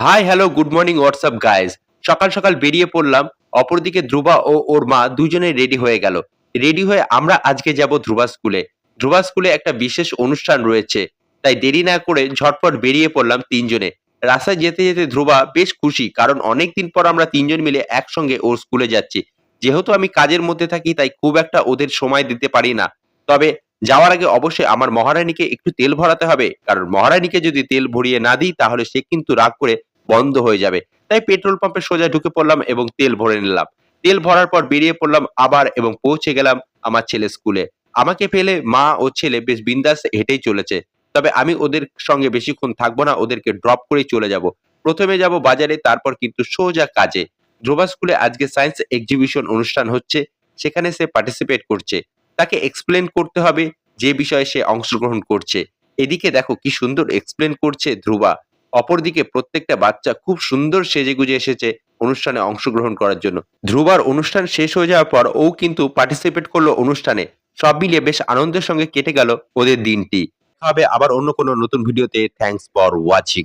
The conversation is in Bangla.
Hi hello good morning WhatsApp guys সকাল সকাল বেরিয়ে পড়লাম, অপরদিকে ধ্রুবা ও ওর মা দুজনে রেডি হয়ে গেল। রেডি হয়ে আমরা আজকে যাব ধ্রুবা স্কুলে। ধ্রুবা স্কুলে একটা বিশেষ অনুষ্ঠান রয়েছে, তাই দেরি না করে ঝটপট বেরিয়ে পড়লাম তিনজনে। রাস্তায় যেতে যেতে ধ্রুবা বেশ খুশি, কারণ অনেকদিন পর আমরা তিনজন মিলে একসঙ্গে ওর স্কুলে যাচ্ছি। যেহেতু আমি কাজের মধ্যে থাকি, তাই খুব একটা ওদের সময় দিতে পারি না। তবে যাওয়ার আগে অবশ্যই আমার মহারানীকে একটু তেল ভরাতে হবে। কারণ মহারানীকে যদি তেল ভরিয়ে না দিই, তাহলে সে কিন্তু রাগ করে বন্ধ হয়ে যাবে। তাই পেট্রোল পাম্পে সোজা ঢুকে পড়লাম এবং তেল ভরে নিলাম। তেল ভরার পর বেরিয়ে পড়লাম আবার এবং পৌঁছে গেলাম আমার ছেলে স্কুলে। আমাকে ফেলে মা ও ছেলে বেশ বিন্দাস হেঁটেই চলেছে। তবে আমি ওদের সঙ্গে বেশিক্ষণ থাকব না, ওদেরকে ড্রপ করেই চলে যাব। প্রথমে যাব বাজারে, তারপর কিন্তু সোজা কাজে। ধ্রুবা স্কুলে আজকে সায়েন্স এক্সিবিশন অনুষ্ঠান হচ্ছে। সেখানে সে পার্টিসিপেট করছে। তাকে এক্সপ্লেন করতে হবে যে বিষয়ে সে অংশগ্রহণ করছে। এদিকে দেখো কি সুন্দর এক্সপ্লেন করছে ধ্রুবা। অপরদিকে প্রত্যেকটা বাচ্চা খুব সুন্দর সেজেগুজে এসেছে অনুষ্ঠানে অংশগ্রহণ করার জন্য। ধ্রুবার অনুষ্ঠান শেষ হয়ে যাওয়ার পর ও কিন্তু পার্টিসিপেট করল অনুষ্ঠানে। সব মিলিয়ে বেশ আনন্দের সঙ্গে কেটে গেল ওদের দিনটি। হবে আবার অন্য কোনো নতুন ভিডিওতে থ্যাঙ্কস ফর ওয়াচিং